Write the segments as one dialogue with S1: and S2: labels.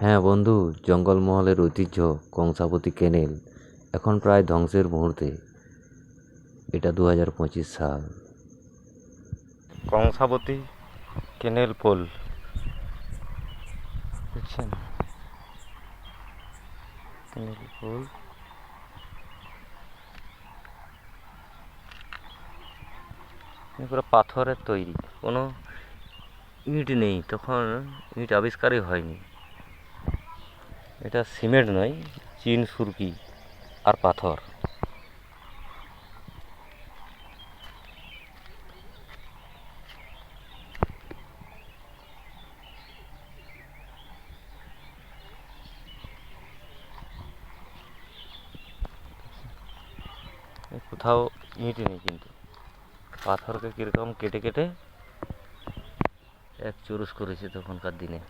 S1: হ্যাঁ বন্ধু, জঙ্গলমহলের ঐতিহ্য কংসাবতী কেনেল এখন প্রায় ধ্বংসের মুহূর্তে। এটা দু হাজার পঁচিশ সাল।
S2: কংসাবতী কেনেল পোল। দেখছেন কেনেল পোল। পুরো পাথরের তৈরি। কোনো ইট নেই, তখন ইট আবিষ্কারই হয়নি। এটা সিমেন্ট নয়, চিন সুরকি আর পাথর। কোথাও ইট নেই কিন্তু। পাথরকে কীরকম কেটে কেটে এক চুরুস করেছে তখনকার দিনে।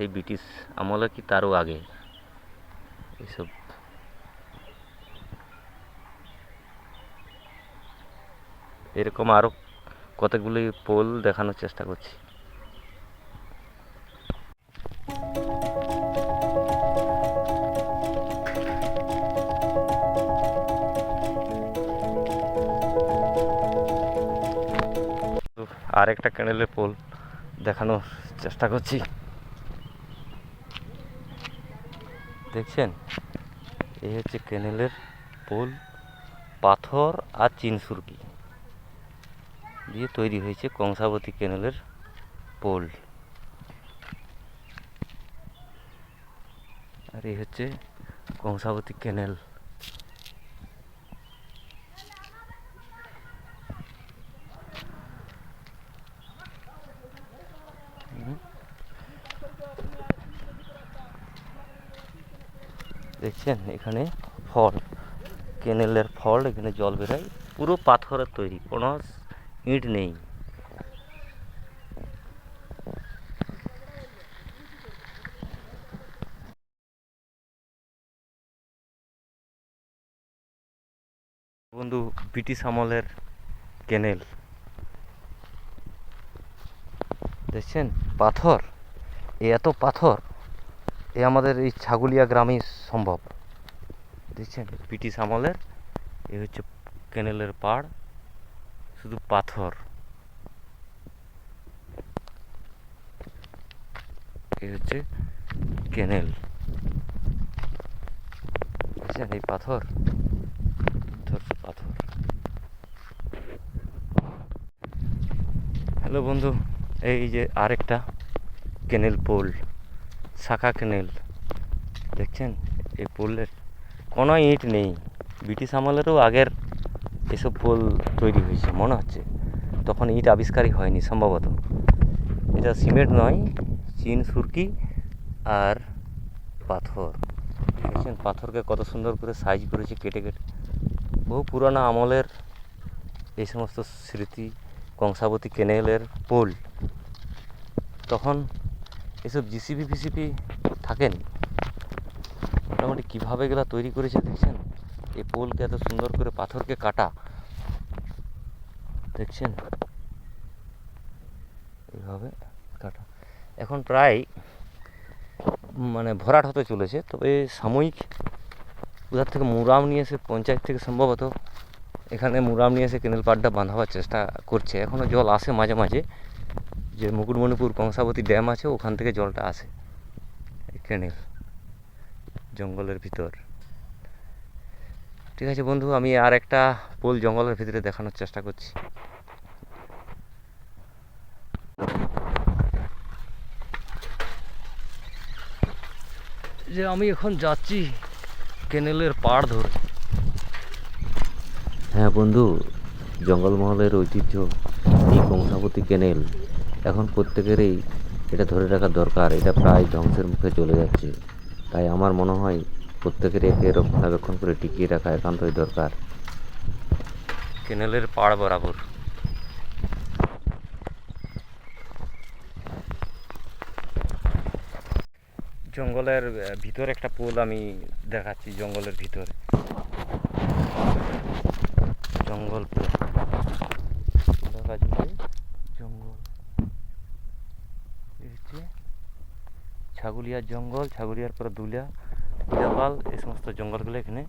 S2: সেই ব্রিটিশ আমলে কি তারও আগে? এইসব। এরকম আরও কতগুলি পোল দেখানোর চেষ্টা করছি। তো আর একটা ক্যানেলের পোল দেখানোর চেষ্টা করছি। দেখছেন? এই হচ্ছে ক্যানেলের পোল, পাথর আর চিনসুরকি দিয়ে তৈরি হয়েছে কংসাবতী কেনেলের পোল। আর এই হচ্ছে কংসাবতী ক্যানেল দেখছেন? এখানে ফল, কেনেলের ফল, এখানে জল বেরোয়। পুরো পাথরের তৈরি, কোনো ইট নেই। বন্ধু, ব্রিটিশ আমলের কেনেল। দেখছেন? পাথর, এ এত পাথর, এ আমাদের এই ছাগুলিয়া গ্রামেই সম্ভব। দেখছেন ব্রিটিশ আমলের এ হচ্ছে কেনেলের পাড়, শুধু পাথর। এ হচ্ছে কেনেল। দেখছেন, এই পাথর পাথর। হ্যালো বন্ধু, এই যে আরেকটা কেনেল পোল, শাখা কেনেল। দেখছেন? এই পোলের কোনো ইট নেই। ব্রিটিশ আমলেরও আগের এসব পোল তৈরি হয়েছে, মনে হচ্ছে। তখন ইট আবিষ্কারই হয়নি, সম্ভবত। এটা সিমেন্ট নয়, চিন সুরকি আর পাথর। দেখছেন, পাথরকে কত সুন্দর করে সাইজ করেছে, কেটে কেটে। বহু পুরানো আমলের এই সমস্ত স্মৃতি কংসাবতী কেনেলের পোল। তখন এসব জিসিপি ফিসিপি থাকেনি। মোটামুটি কীভাবে এগুলো তৈরি করেছে দেখছেন? এই পোলকে এত সুন্দর করে পাথরকে কাটা। দেখছেন? এইভাবে কাটা। এখন প্রায় মানে ভরাট হতে চলেছে। তবে সাময়িক কোথার থেকে মুরাম নিয়ে এসে পঞ্চায়েত থেকে সম্ভবত এখানে মুরাম নিয়ে এসে কেনেল পাড়টা বাঁধাবার চেষ্টা করছে। এখনও জল আসে মাঝে মাঝে। যে মুকুটমণিপুর কংসাবতী ড্যাম আছে, ওখান থেকে জলটা আসে কেনেল। জঙ্গলের ভিতর। ঠিক আছে বন্ধু, আমি আর একটা পোল জঙ্গলের ভিতরে দেখানোর চেষ্টা করছি। যে আমি এখন যাচ্ছি কেনেলের পাড় ধরে।
S1: হ্যাঁ বন্ধু, জঙ্গলমহলের ঐতিহ্য, এই কংসাবতী কেনেল এখন প্রত্যেকেরই এটা ধরে রাখা দরকার। এটা প্রায় ধ্বংসের মুখে চলে যাচ্ছে। তাই আমার মনে হয় প্রত্যেকেরই একে রক্ষণাবেক্ষণ করে টিকিয়ে রাখা একান্তই দরকার।
S2: কেনেলের পাড় বরাবর। জঙ্গলের ভিতরে একটা পোল আমি দেখাচ্ছি জঙ্গলের ভিতরে। জঙ্গল পোল দেখা যাচ্ছে জঙ্গল এই হচ্ছে ছাগুলিয়ার জঙ্গল ছাগুলিয়ার পরে দুলিয়া দুলিয়াপাল এই সমস্ত জঙ্গলগুলো এখানে